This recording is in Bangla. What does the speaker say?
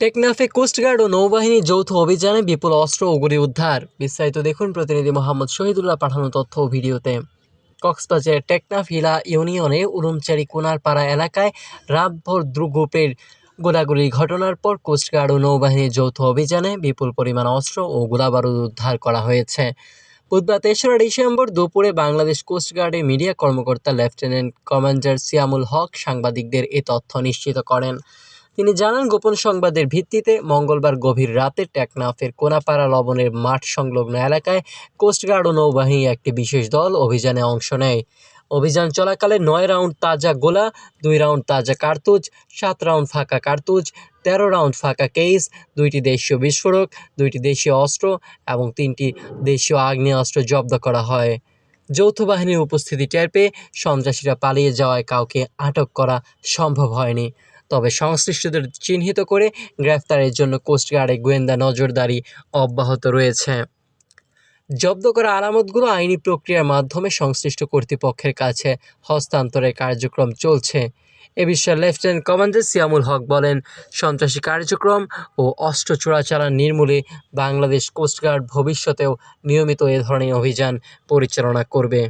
টেকনাফে কোস্টগার্ড ও নৌবাহিনী যৌথ অভিযানে বিপুল অস্ত্র ও গুলি উদ্ধার। বিস্তারিত দেখুন প্রতিনিধি মোহাম্মদ শহীদুল্লাহ পাঠানো তথ্য ও ভিডিওতে। কক্সবাজারের টেকনাফ হিলা ইউনিয়নে উরুমচারি কোনারপাড়া এলাকায় রাতভর গ্রুপের গোলাগুলির ঘটনার পর কোস্টগার্ড ও নৌবাহিনীর যৌথ অভিযানে বিপুল পরিমাণ অস্ত্র ও গোলাবারুদ উদ্ধার করা হয়েছে। বুধবার তেসরা ডিসেম্বর দুপুরে বাংলাদেশ কোস্টগার্ডের মিডিয়া কর্মকর্তা লেফটেন্যান্ট কমান্ডার সিয়ামুল হক সাংবাদিকদের এ তথ্য নিশ্চিত করেন। তিনি জানান, গোপন সংবাদের ভিত্তিতে মঙ্গলবার গভীর রাতে টেকনাফের কোনাপাড়া লবণের মাঠ সংলগ্ন এলাকায় কোস্টগার্ড ও নৌবাহিনী একটি বিশেষ দল অভিযানে অংশ নেয়। অভিযান চলাকালে নয় রাউন্ড তাজা গোলা, দুই রাউন্ড তাজা কার্তুজ, সাত রাউন্ড ফাঁকা কার্তুজ, তেরো রাউন্ড ফাঁকা কেস দুইটি দেশীয় বিস্ফোরক, দুইটি দেশীয় অস্ত্র এবং তিনটি দেশীয় আগ্নেয়াস্ত্র জব্দ করা হয়। যৌথ বাহিনীর উপস্থিতি টের পেয়ে সন্ত্রাসীরা পালিয়ে যাওয়ায় কাউকে আটক করা সম্ভব হয়নি। তবে সংশ্লিষ্টদের চিহ্নিত করে গ্রেফতারের জন্য কোস্টগার্ডে গোয়েন্দা নজরদারি অব্যাহত রয়েছে। জব্দ করা আলামতগুলো আইনি প্রক্রিয়ার মাধ্যমে সংশ্লিষ্ট কর্তৃপক্ষের কাছে হস্তান্তরের কার্যক্রম চলছে। এ বিষয়ে লেফটেন্যান্ট কমান্ডার সিয়ামুল হক বলেন, সন্ত্রাসী কার্যক্রম ও অস্ত্র চোরাচালান নির্মূলে বাংলাদেশ কোস্টগার্ড ভবিষ্যতেও নিয়মিত এ ধরনের অভিযান পরিচালনা করবে।